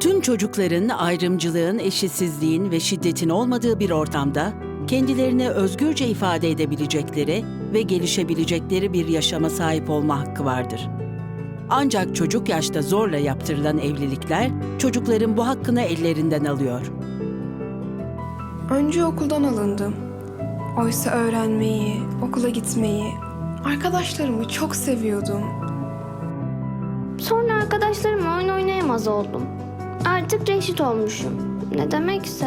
Tüm çocukların ayrımcılığın, eşitsizliğin ve şiddetin olmadığı bir ortamda kendilerini özgürce ifade edebilecekleri ve gelişebilecekleri bir yaşama sahip olma hakkı vardır. Ancak çocuk yaşta zorla yaptırılan evlilikler çocukların bu hakkını ellerinden alıyor. Önce okuldan alındım. Oysa öğrenmeyi, okula gitmeyi, arkadaşlarımı çok seviyordum. Sonra arkadaşlarımla oyun oynayamaz oldum. Artık reşit olmuşum. Ne demekse.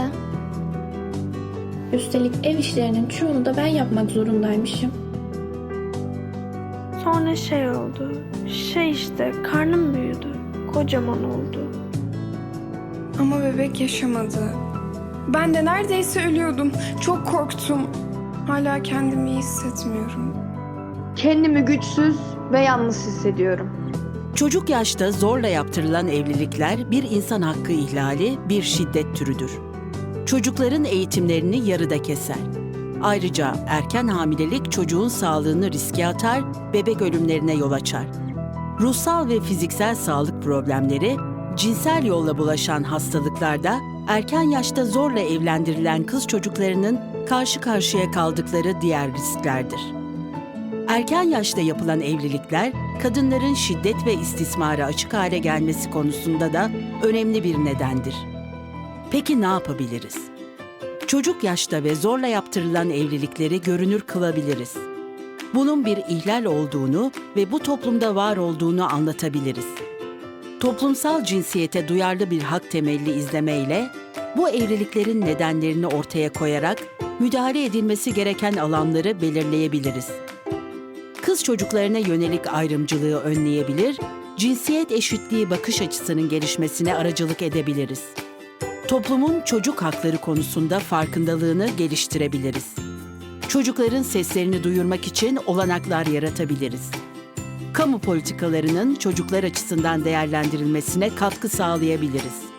Üstelik ev işlerinin çoğunu da ben yapmak zorundaymışım. Sonra şey oldu. Şey işte karnım büyüdü. Kocaman oldu. Ama bebek yaşamadı. Ben de neredeyse ölüyordum. Çok korktum. Hala kendimi iyi hissetmiyorum. Kendimi güçsüz ve yalnız hissediyorum. Çocuk yaşta zorla yaptırılan evlilikler bir insan hakkı ihlali, bir şiddet türüdür. Çocukların eğitimlerini yarıda keser. Ayrıca erken hamilelik çocuğun sağlığını riske atar, bebek ölümlerine yol açar. Ruhsal ve fiziksel sağlık problemleri, cinsel yolla bulaşan hastalıklarda erken yaşta zorla evlendirilen kız çocuklarının karşı karşıya kaldıkları diğer risklerdir. Erken yaşta yapılan evlilikler, kadınların şiddet ve istismara açık hale gelmesi konusunda da önemli bir nedendir. Peki ne yapabiliriz? Çocuk yaşta ve zorla yaptırılan evlilikleri görünür kılabiliriz. Bunun bir ihlal olduğunu ve bu toplumda var olduğunu anlatabiliriz. Toplumsal cinsiyete duyarlı bir hak temelli izlemeyle bu evliliklerin nedenlerini ortaya koyarak müdahale edilmesi gereken alanları belirleyebiliriz kız çocuklarına yönelik ayrımcılığı önleyebilir, cinsiyet eşitliği bakış açısının gelişmesine aracılık edebiliriz. Toplumun çocuk hakları konusunda farkındalığını geliştirebiliriz. Çocukların seslerini duyurmak için olanaklar yaratabiliriz. Kamu politikalarının çocuklar açısından değerlendirilmesine katkı sağlayabiliriz.